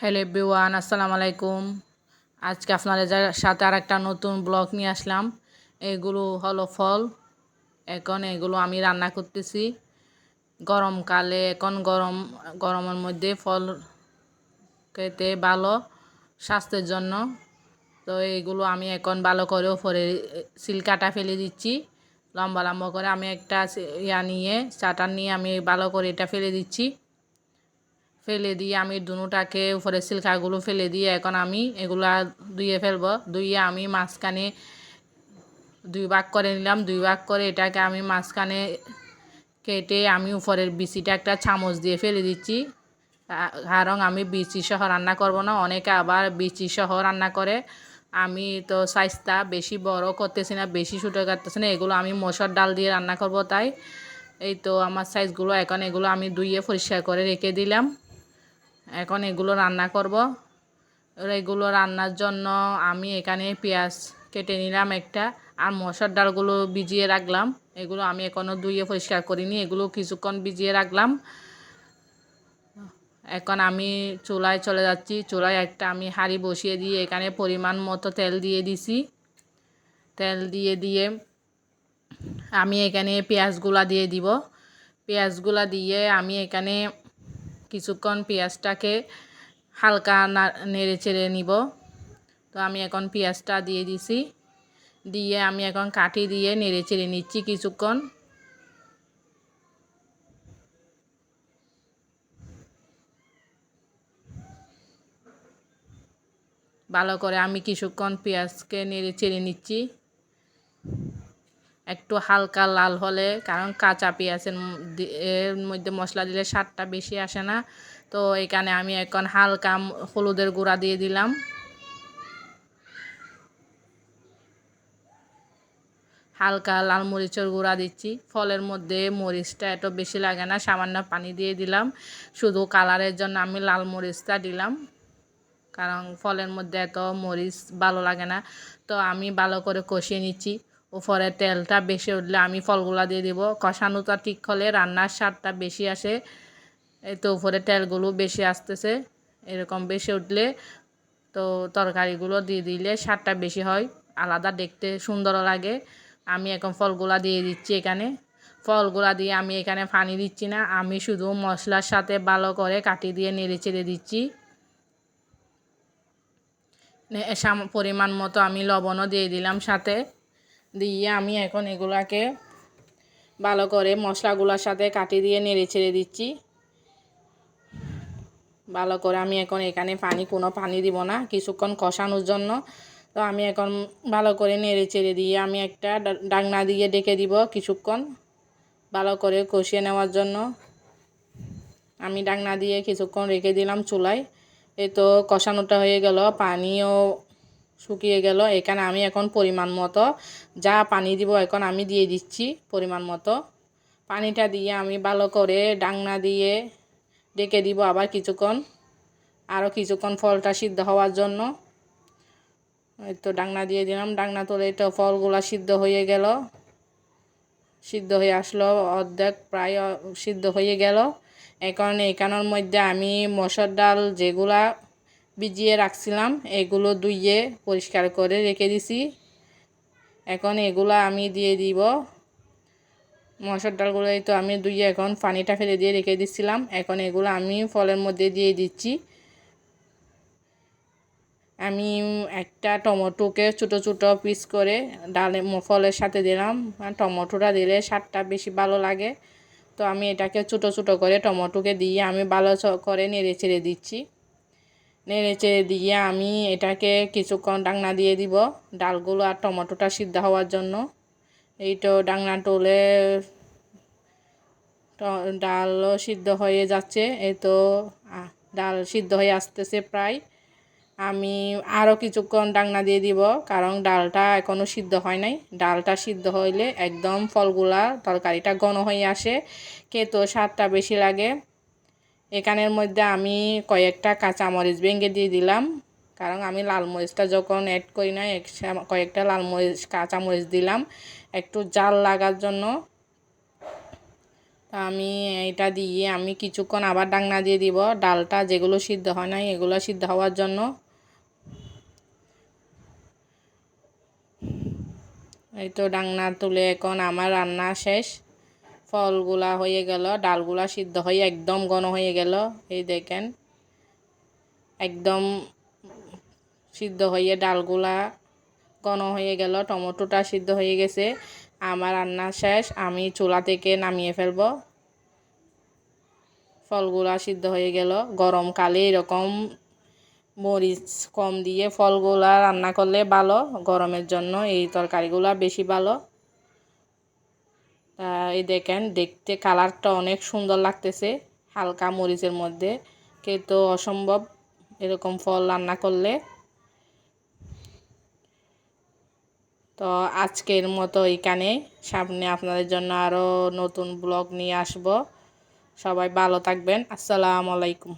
Hello everyone, আসসালামু আলাইকুম। আজকে আপনাদের সাথে আর একটা নতুন ব্লগ নিয়ে আসলাম। এগুলো হলো ফল। এখন এগুলো আমি রান্না করতেছি। গরমকালে এখন গরম, গরমের মধ্যে ফল খেতে ভালো স্বাস্থ্যের জন্য। তো এইগুলো আমি এখন ভালো করেও করে উপরে সিলকাটা ফেলে দিচ্ছি। লম্বা লম্বা করে আমি একটা ইয়া নিয়ে, চাটার নিয়ে আমি ভালো করে এটা ফেলে দিচ্ছি। ফেলে দিয়ে আমি দুটাকে উপরে সিল্কাগুলো ফেলে দিয়ে এখন আমি এগুলা ধুয়ে ফেলব। ধুয়ে আমি মাঝখানে দুই ভাগ করে নিলাম। দুই ভাগ করে এটাকে আমি মাঝখানে কেটে আমি উপরের বিচিটা একটা চামচ দিয়ে ফেলে দিচ্ছি। কারণ আমি বিচি সহ রান্না করব না, অনেকে আবার বিচি সহ রান্না করে। আমি তো সাইজটা বেশি বড় করতেছি না, বেশি ছোটো কাটতেছি না, এগুলো আমি মশার ডাল দিয়ে রান্না করব তাই। এই তো আমার সাইজগুলো, এখন এগুলো আমি ধুয়ে পরিষ্কার করে রেখে দিলাম। এখন এগুলো রান্না করব। এগুলো রান্নার জন্য আমি এখানে পেঁয়াজ কেটে নিলাম একটা আর মশার ডালগুলো ভিজিয়ে রাখলাম। এগুলো আমি এখনও ধুয়ে পরিষ্কার করিনি, এগুলো কিছুক্ষণ ভিজিয়ে রাখলাম। এখন আমি চুলায় চলে যাচ্ছি। চুলায় একটা আমি হাঁড়ি বসিয়ে দিয়ে এখানে পরিমাণ মতো তেল দিয়ে দিছি। তেল দিয়ে দিয়ে আমি এখানে পেঁয়াজগুলা দিয়ে দিব। পেঁয়াজগুলা দিয়ে আমি এখানে কিছুক্ষণ পেঁয়াজটাকে হালকা নেড়ে চেড়ে নিব। তো আমি এখন পেঁয়াজটা দিয়ে দিছি। দিয়ে আমি এখন কাঠি দিয়ে নেড়ে চেড়ে নিচ্ছি কিছুক্ষণ। ভালো করে আমি কিছুক্ষণ পেঁয়াজকে নেড়ে চেড়ে নিচ্ছি। একটু হালকা লাল হলে, কারণ কাঁচা পেঁয়াজের এর মধ্যে মশলা দিলে স্বাদটা বেশি আসে না। তো এখানে আমি এখন হালকা হলুদের গুঁড়া দিয়ে দিলাম। হালকা লাল মরিচের গুঁড়া দিচ্ছি। ফলের মধ্যে মরিচটা এত বেশি লাগে না, সামান্য পানি দিয়ে দিলাম। শুধু কালারের জন্য আমি লাল মরিচটা দিলাম, কারণ ফলের মধ্যে এত মরিচ ভালো লাগে না। তো আমি ভালো করে কষিয়ে নিচ্ছি। উপরে তেলটা বেশি উঠলে আমি ফলগুলা দিয়ে দিব। কষানোটা ঠিক হলে রান্নার স্বাদটা বেশি আসে। এই তো উপরে তেলগুলো বেশি আসতেছে, এরকম বেশি উঠলে তো তরকারিগুলো দিয়ে দিলে স্বাদটা বেশি হয়। আলাদা দেখতে সুন্দরও লাগে। আমি এখন ফলগুলা দিয়ে দিচ্ছি এখানে। ফলগুলা দিয়ে আমি এখানে পানি দিচ্ছি না, আমি শুধু মশলার সাথে ভালো করে কাটি দিয়ে নেড়ে চেড়ে দিচ্ছি। পরিমাণ মতো আমি লবণও দিয়ে দিলাম সাথে। দিয়ে আমি এখন এগুলাকে ভালো করে মশলাগুলোর সাথে কাটি দিয়ে নেড়ে ছেড়ে দিচ্ছি। ভালো করে আমি এখন এখানে পানি, কোনো পানি দিব না, কিছুক্ষণ কষানোর জন্য। তো আমি এখন ভালো করে নেড়ে চেড়ে দিয়ে আমি একটা ডাকনা দিয়ে ডেকে দিব কিছুক্ষণ ভালো করে কষিয়ে নেওয়ার জন্য। আমি ডাকনা দিয়ে কিছুক্ষণ রেখে দিলাম চুলায়। এই তো কষানোটা হয়ে গেল, পানিও শুকিয়ে গেল। এখানে আমি এখন পরিমাণ মতো যা পানি দিব এখন আমি দিয়ে দিচ্ছি পরিমাণ মতো। পানিটা দিয়ে আমি ভালো করে ডাংনা দিয়ে ডেকে দিব আবার কিছুক্ষণ। আরও কিছুক্ষণ ফলটা সিদ্ধ হওয়ার জন্য। তো ডাংনা দিয়ে দিলাম। ডাংনা তোলে তো ফলগুলা সিদ্ধ হয়ে গেল। সিদ্ধ হয়ে আসলো অর্ধেক, প্রায় সিদ্ধ হয়ে গেল। এখন এখানের মধ্যে আমি মসুর ডাল যেগুলা ভিজিয়ে রাখছিলাম, এগুলো ধুইয়ে পরিষ্কার করে রেখে দিছি। এখন এগুলো আমি দিয়ে দিব। মশার ডালগুলো তো আমি ধুইয়ে এখন পানিটা ফেলে দিয়ে রেখে দিচ্ছিলাম এখন এগুলো আমি ফলের মধ্যে দিয়ে দিচ্ছি। আমি একটা টমেটোকে ছোটো ছোটো পিস করে ডালে ফলের সাথে দিলাম। টমেটোটা দিলে স্বাদটা বেশি ভালো লাগে। তো আমি এটাকে ছোটো ছোটো করে টমেটোকে দিয়ে আমি ভালো করে নেড়ে চেড়ে দিচ্ছি। নেড়ে চেড়ে দিয়ে আমি এটাকে কিছুক্ষণ ডাংনা দিয়ে দিব। ডালগুলো আর টমেটোটা সিদ্ধ হওয়ার জন্য। এই তো ডাংনা টলে ডালও সিদ্ধ হয়ে যাচ্ছে। এই তো ডাল সিদ্ধ হয়ে আসতেছে প্রায়। আমি আরও কিছুক্ষণ ডাংনা দিয়ে দিব, কারণ ডালটা এখনও সিদ্ধ হয় নাই। ডালটা সিদ্ধ হইলে একদম ফলগুলা, তরকারিটা ঘন হয়ে আসে। খেতেও স্বাদটা বেশি লাগে। এখানের মধ্যে আমি কয়েকটা কাঁচামরিচ ভেঙে দিয়ে দিলাম। কারণ আমি লাল মরিচটা যখন অ্যাড করি না কয়েকটা লাল মরিচ, কাঁচামরিচ দিলাম। একটু জাল লাগার জন্য আমি এটা দিয়ে আমি কিছুক্ষণ আবার ডাংনা দিয়ে দিব। ডালটা যেগুলো সিদ্ধ হয় নাই, এগুলো সিদ্ধ হওয়ার জন্য এই তো ডাংনা তুলে এখন আমার রান্না শেষ। ফলগুলা হয়ে গেল, ডালগুলা সিদ্ধ হয়ে একদম ঘন হয়ে গেল। এই দেখেন, একদম সিদ্ধ হয়ে ডালগুলা ঘন হয়ে গেল, টমেটোটা সিদ্ধ হয়ে গেছে। আমার রান্না শেষ, আমি চুলা থেকে নামিয়ে ফেলব। ফলগুলা সিদ্ধ হয়ে গেল। গরমকালে এরকম মরিচ কম দিয়ে ফলগুলা রান্না করলে ভালো, গরমের জন্য এই তরকারিগুলা বেশি ভালো। এই দেখেন, দেখতে কালারটা অনেক সুন্দর লাগতেছে, হালকা মরিচের মধ্যে। তো অসম্ভব এরকম ফল রান্না করলে। তো আজকের মতো এখানে। সামনে আপনাদের জন্য আরও নতুন ব্লগ নিয়ে আসব। সবাই ভালো থাকবেন। আসসালামু আলাইকুম।